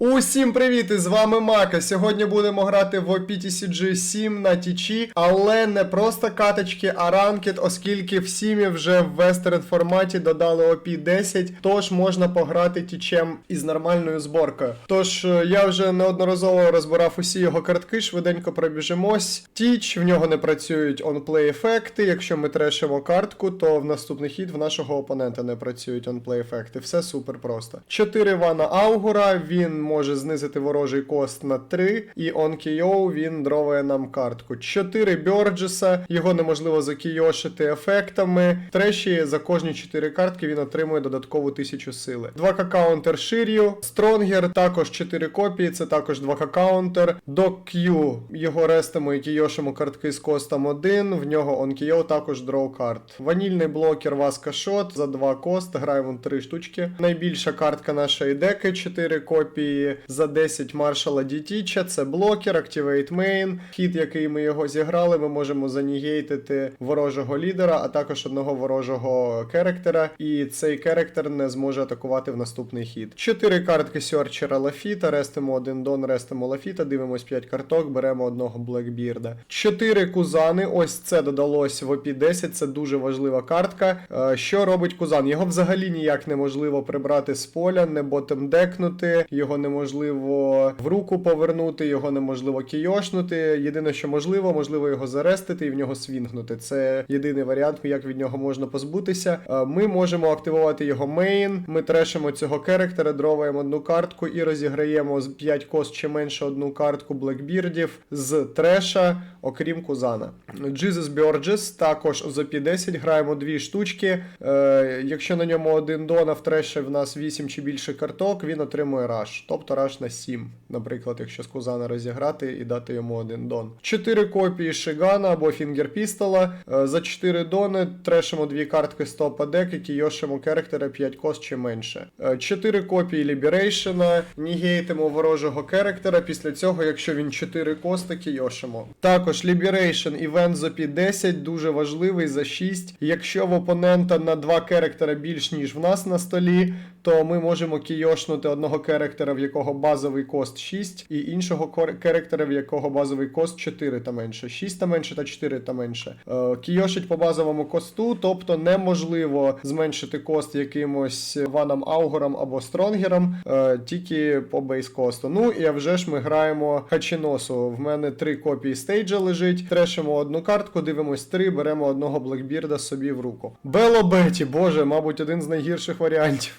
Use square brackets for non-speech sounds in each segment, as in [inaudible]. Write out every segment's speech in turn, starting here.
Усім привіт! З вами Мака. Сьогодні будемо грати в PTCG 7 на тічі, але не просто каточки, а ранкет, оскільки в сімі вже в вестерн форматі додали OP 10, тож можна пограти тічем із нормальною зборкою. Тож е, я вже неодноразово розбирав усі його картки, швиденько пробіжимось. Тіч, в нього не працюють онплей ефекти. Якщо ми трешимо картку, то в наступний хід в нашого опонента не працюють онплей ефекти. Все супер просто. 4 вана Аугура, він може знизити ворожий кост на 3, і он KO він дроває нам картку. 4 Бьорджеса, його неможливо закійошити ефектами. Треші за кожні 4 картки він отримує додаткову 1000 сили. 2К каунтер Шир'ю, Стронгер, також 4 копії, це також 2К каунтер. До Q його рестимо і кійошимо картки з костом 1, в нього он KO також дроу карт. Ванільний блокер Васка Шот за 2 кост, граємо 3 штучки. Найбільша картка нашої деки 4 копії за 10 маршала Дітіча. Це блокер, Activate Main. Хід, який ми його зіграли, ми можемо занігейтити ворожого лідера, а також одного ворожого керектера. І цей керектер не зможе атакувати в наступний хід. 4 картки Сьорчера Лафіта, рестимо один дон, рестимо Лафіта, дивимось 5 карток, беремо одного Блекбірда. 4 кузани. Ось це додалось в OP 10. Це дуже важлива картка. Е, Що робить кузан? Його взагалі ніяк неможливо прибрати з поля, не ботом декнути, його неможливо в руку повернути, його неможливо кійошнути. Єдине, що можливо, можливо його зарестити і в нього свінгнути. Це єдиний варіант, як від нього можна позбутися. Е, Ми можемо активувати його мейн. Ми трешимо цього керектера, дроваємо одну картку і розіграємо з 5 кост чи менше одну картку блекбірдів з треша, окрім кузана. Jesus Burgess також за 10 граємо дві штучки. Е, якщо на ньому один дон, а в в нас 8 чи більше карток, він отримує раш. Тобто раш на 7. Наприклад, якщо з кузана розіграти і дати йому один дон. 4 копії Шигана або Фінгер-пістола. Е, за 4 дони трешимо дві картки з топа дек і кійошимо керектера 5 кост чи менше. 4 копії Ліберейшена, нігейтимо ворожого керектера. Після цього, якщо він 4 кости, кійошимо. Також Liberation івент за 10 дуже важливий за 6. Якщо в опонента на 2 керектера більш ніж в нас на столі, то ми можемо кійошнути одного керектера, в якого базовий кост 6, і іншого керектера, в якого базовий кост 4 та менше. 6 та менше та 4 та менше. Е, кійошить по базовому косту, тобто неможливо зменшити кост якимось ваном аугором або стронгером, е, тільки по бейс косту. Ну і а вже ж ми граємо Хачіносу. В мене три копії стейджа лежить. Трешимо одну картку, дивимось три, беремо одного блекбірда собі в руку. Бело Беті, боже, мабуть, один з найгірших варіантів.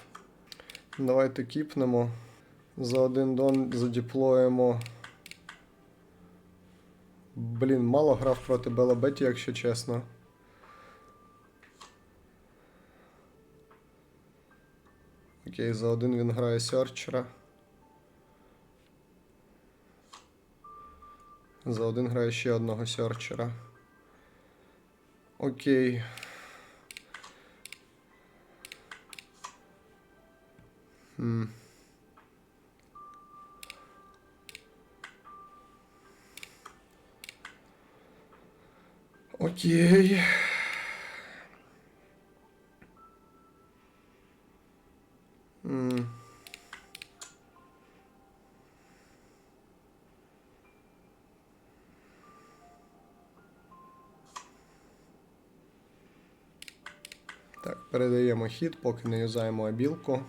Давайте кіпнемо. За один дон задіплоїмо. Блін, мало грав проти Бела Беті, якщо чесно. Окей, за один він грає Сьорчера. За один грає ще одного Сьорчера. Окей. Хм. Окей. Так, передаємо хід, поки не юзаємо обілку.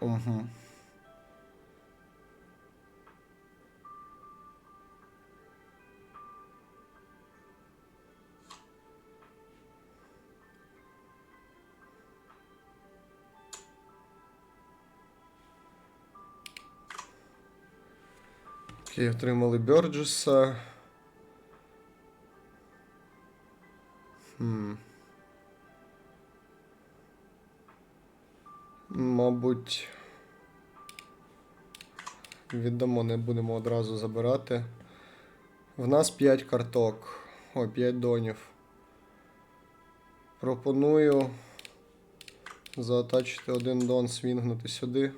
Угу. Окей, отримали Бьорджеса. Мабуть, віддамо, не будемо одразу забирати. В нас 5 карток. Ой, 5 донів. Пропоную заатачити один дон, свінгнути сюди.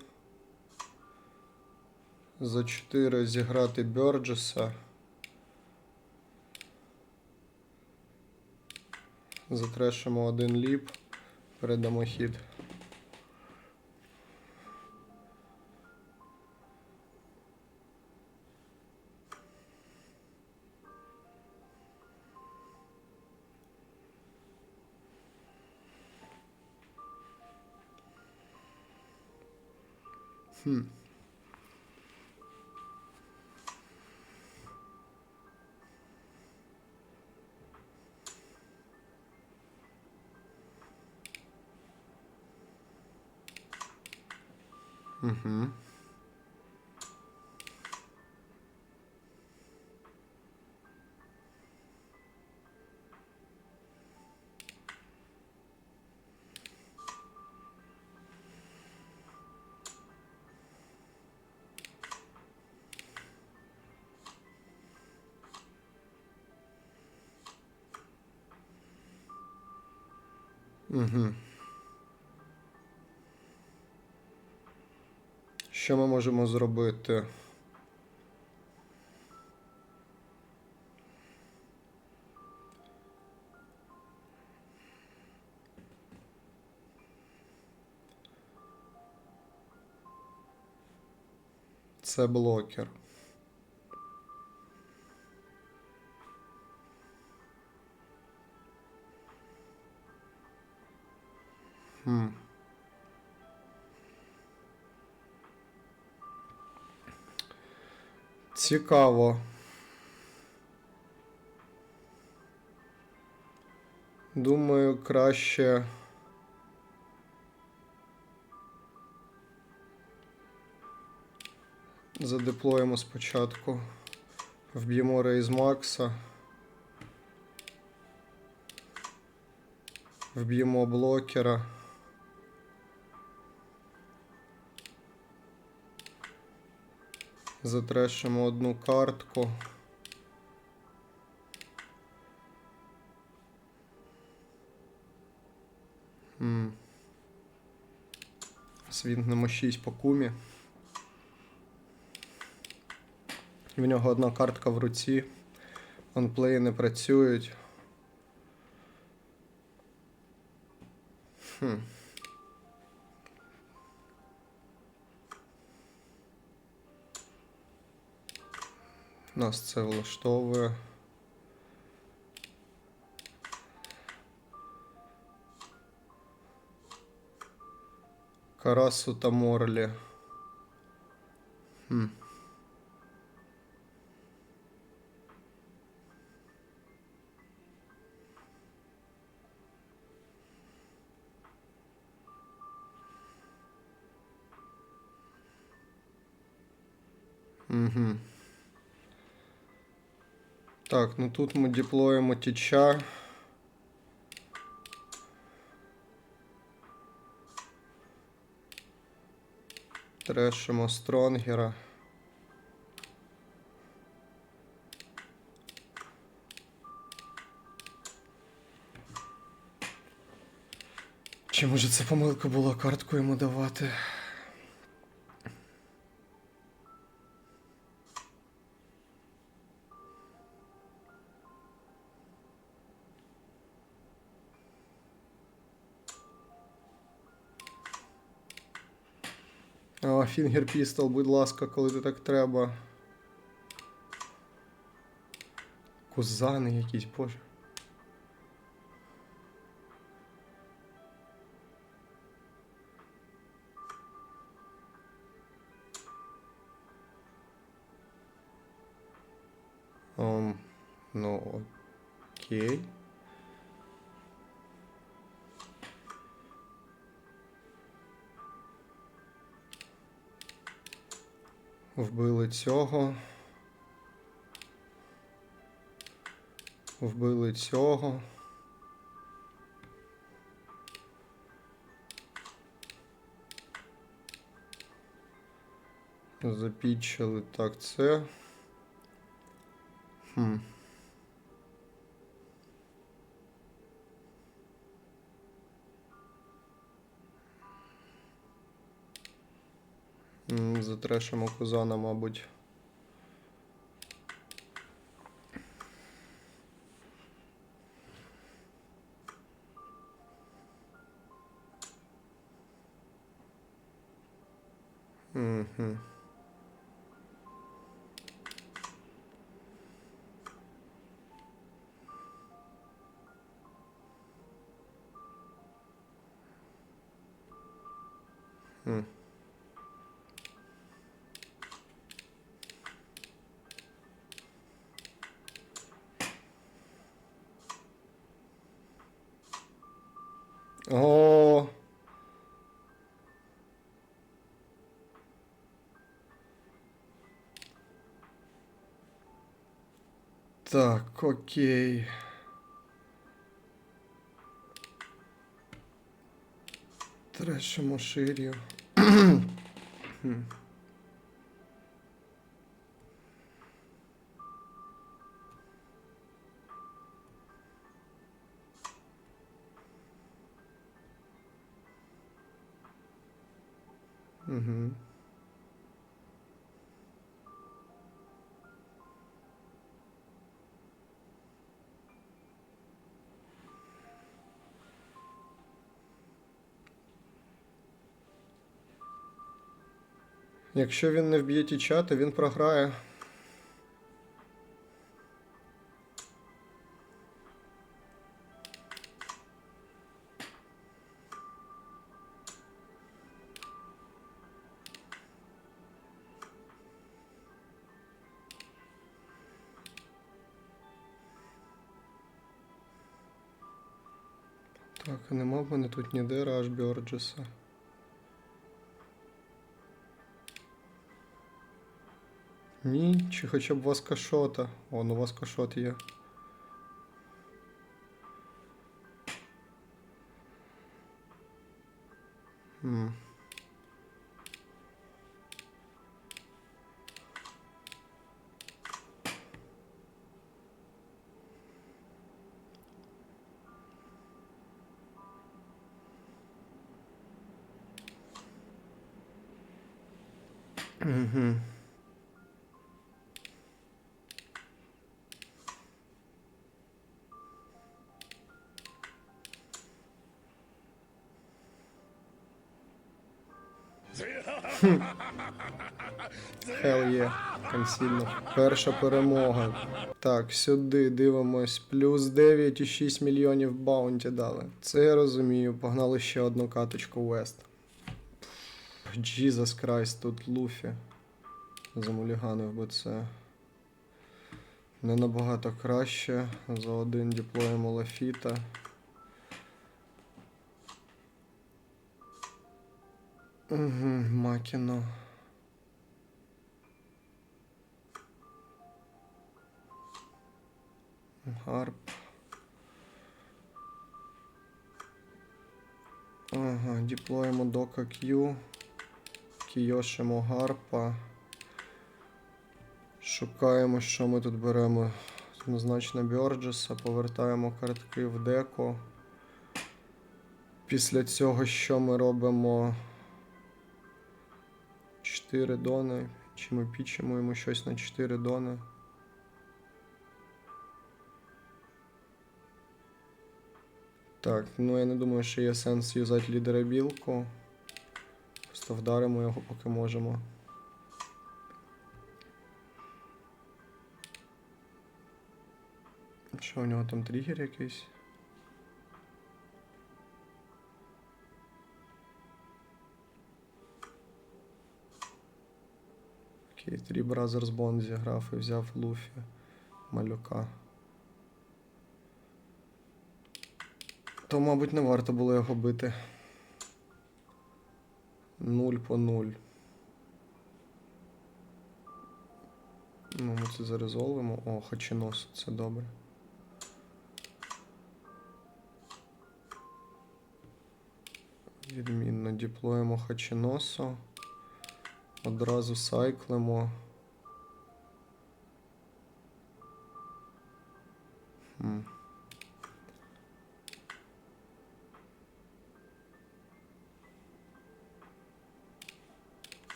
За 4 зіграти Бьорджеса. Затрешимо один ліп. Передамо хід. Хм. Угу. Угу. Що ми можемо зробити? Це блокер. Хм. Цікаво. Думаю, краще. Задеплоїмо спочатку. Вб'ємо рейз Макса. Вб'ємо блокера. Затрешимо одну картку. М. Свінтнемо 6 по кумі. В нього одна картка в руці. Онплеї не працюють. Хм. Нас це влаштовує. Карасу та Морлі. Хм. Угу. Так, ну тут ми деплоїмо тіча. Трешимо стронгера. Чи може це помилка була картку йому давати? Фінгер пістол, будь ласка, коли ти так треба. Кузани якісь, боже. Вбили цього. Вбили цього. Запічили так це. Хм. Затрешимо козана, мабуть. Так, окей. Трешимо ширю. Хм. Якщо він не вб'є тіча, то він програє. Так, нема в мене тут ніде Раш Бьорджеса. Ні, чи хоча б Васкашота. О, ну Васкашот є. Хм. Угу. Hell yeah, консільно. Перша перемога. Так, сюди дивимось. Плюс 9,6 мільйонів баунті дали. Це я розумію. Погнали ще одну каточку Вест. Jesus Christ, тут Луфі. Замуліганив би це. Не набагато краще. За один діплоємо Лафіта. Угу, Макіно. Гарп. Ага, діплоїмо дока Q. Кійошимо гарпа. Шукаємо, що ми тут беремо. Однозначно Бьорджеса, повертаємо картки в деко. Після цього що ми робимо? 4 дони. Чи ми пічемо йому щось на 4 дони? Так, ну я не думаю, що є сенс юзати лідера білку. Просто вдаримо його, поки можемо. Що у нього там тригер якийсь? Окей, Three Brothers Bond зіграв і взяв Луфі малюка. То, мабуть, не варто було його бити. Нуль по нуль. Ну, ми це зарезолвимо. О, хачинос, це добре. Відмінно діплоємо хачиносу. Одразу сайклимо. Хм.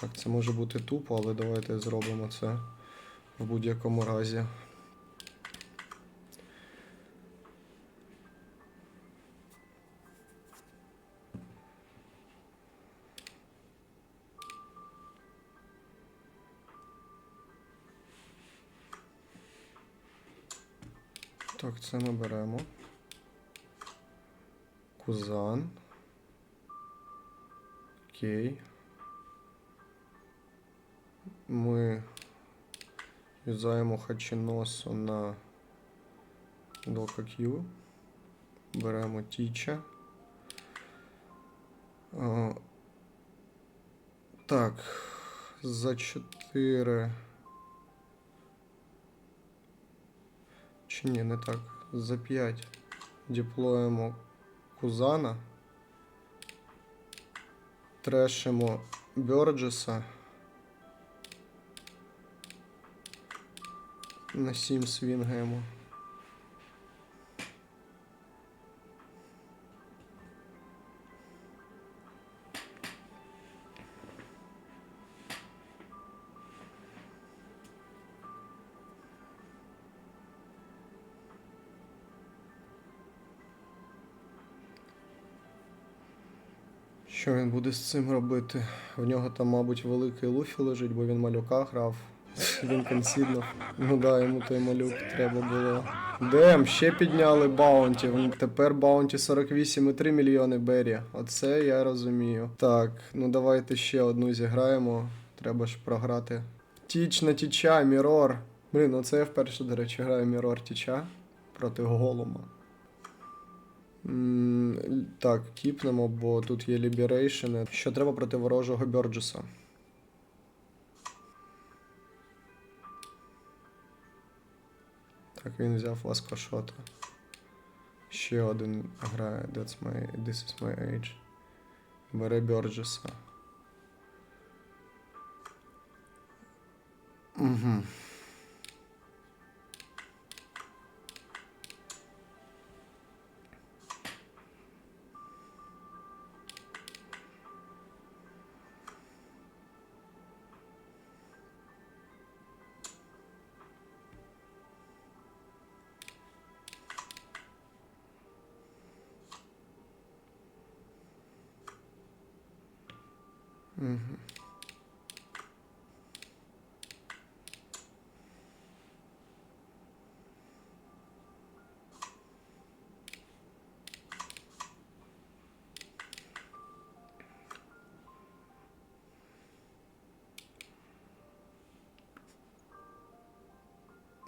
Так, це може бути тупо, але давайте зробимо це в будь-якому разі. Це ми беремо. Кузан. Окей. Ми юзаємо хачіносу на Дока Q. Беремо тіча. Так, за 4. Чи ні, не так. За 5 деплоїмо Кузана. Трешимо Бьорджеса. На 7 свінгаємо. Що він буде з цим робити? В нього там, мабуть, великий луфі лежить, бо він малюка грав. Він консіднув. Ну да, йому той малюк треба було. Дем, ще підняли баунті. Тепер баунті 48,3 мільйони Беррі. Оце я розумію. Так, ну давайте ще одну зіграємо. Треба ж програти. Тіч на тіча, Мірор. Блін, ну це я вперше, до речі, граю Мірор Тіча проти Голума. Так, кіпнемо, бо тут є ліберейшени. Що треба проти ворожого Бьорджеса? Так, він взяв ласкошота. Ще один грає. That's my, this is my age. Бере Бьорджеса. Угу.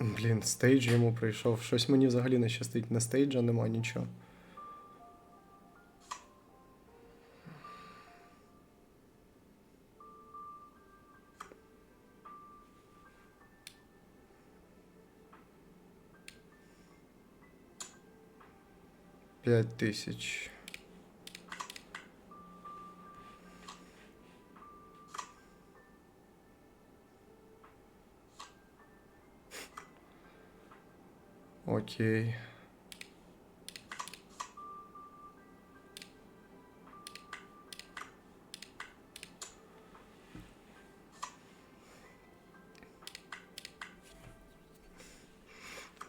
Блін, стейдж йому прийшов. Щось мені взагалі не щастить. На стейджа нема нічого. П'ять тисяч. Окей.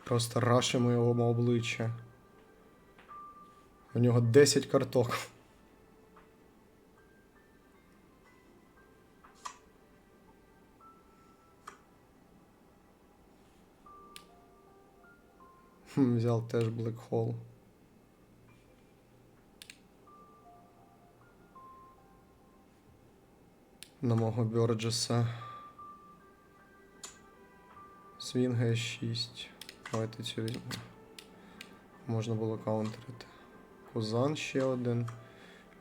Просто рашимо його обличчя. У нього 10 карток. Хм, Взяв теж Black Hole. На мого Бьорджеса. Свінгає 6. Давайте цю візьмемо. Можна було каунтерити. Кузан ще один.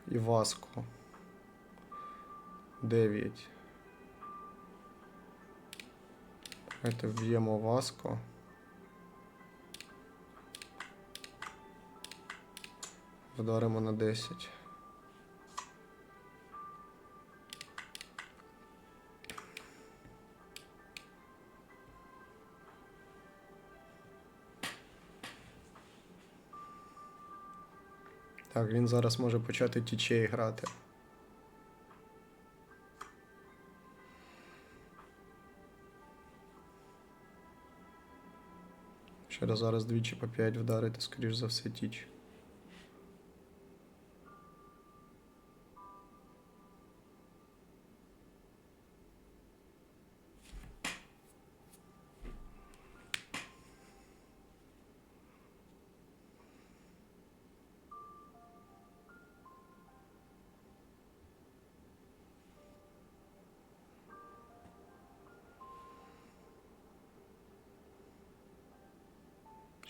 І Васко. 9. Давайте вб'ємо Васко. Вдаримо на 10. Так, він зараз може почати тічей грати. Через зараз двічі по 5 вдарити, скоріш за все, тіч.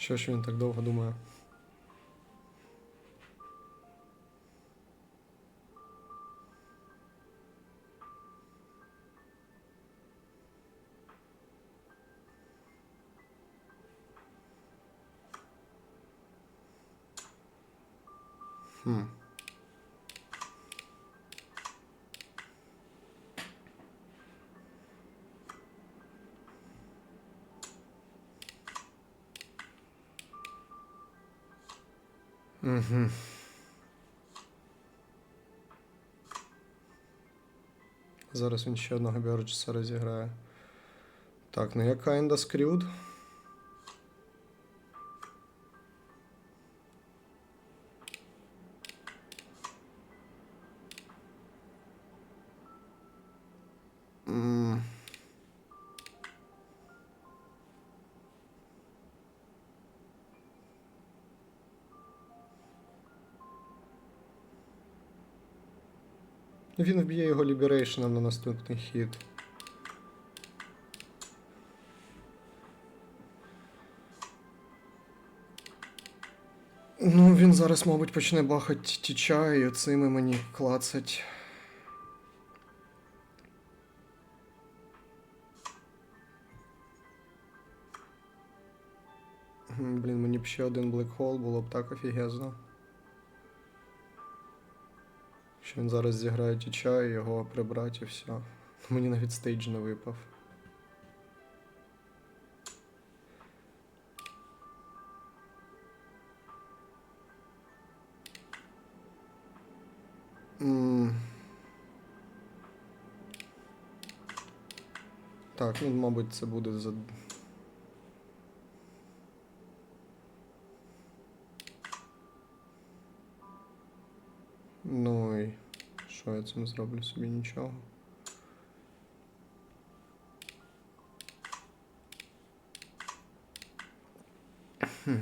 Що ж він так довго думає? Зараз він ще одного Бьорджеса розіграє. Так, ну я kinda screwed. Він вб'є його ліберейшеном на наступний хід. Ну, він зараз, мабуть, почне бахати тіча і оцими мені клацать. Блін, мені б ще один блекхол було б так офігезно. Що він зараз зіграє тіча його прибрати і все. Мені навіть стейдж не випав. Так, ну, мабуть, це буде за. Ну і що я цим зроблю собі нічого. Хм.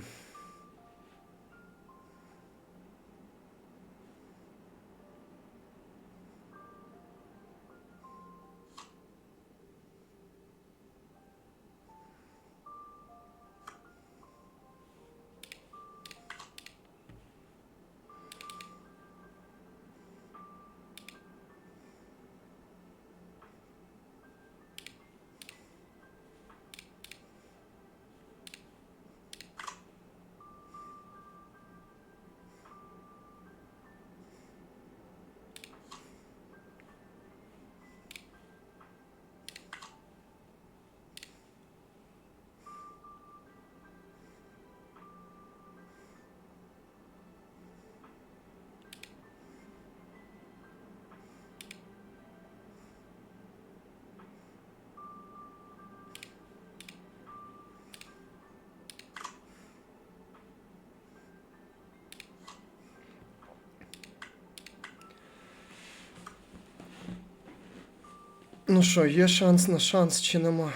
Ну що, є шанс на шанс чи нема?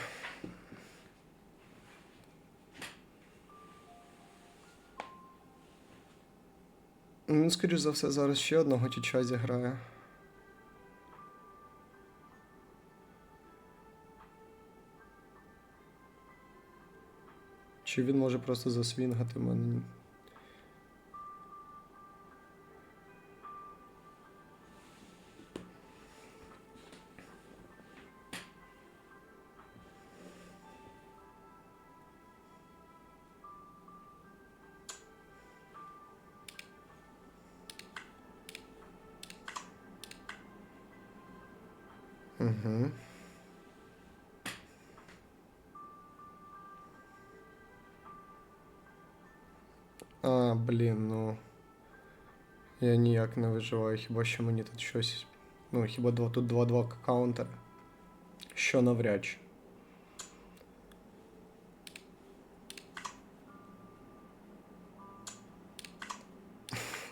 Він, скоріш за все, зараз ще одного тіча зіграє. Чи він може просто засвінгати мене? Угу. А, блін, ну. Я ніяк не виживаю, хіба що мені тут щось. Ну, хіба два, тут 2-2 каунтер. Що навряд чи.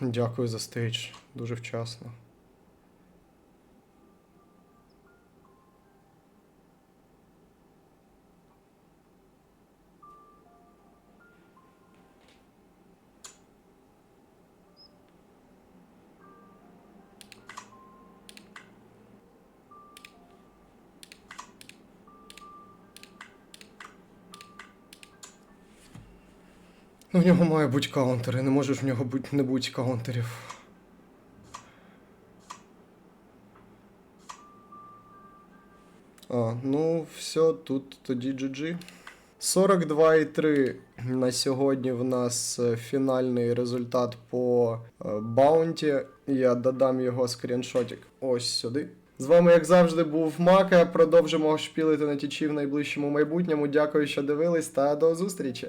[laughs] Дякую за стейдж. Дуже вчасно. Ну, в нього має бути каунтери, не може ж в нього бути не бути каунтерів. А, ну, все, тут тоді GG. 42,3 на сьогодні в нас е, фінальний результат по е, баунті. Я додам його скріншотик ось сюди. З вами, як завжди, був Мака. Продовжимо шпілити на тічі в найближчому майбутньому. Дякую, що дивились, та до зустрічі!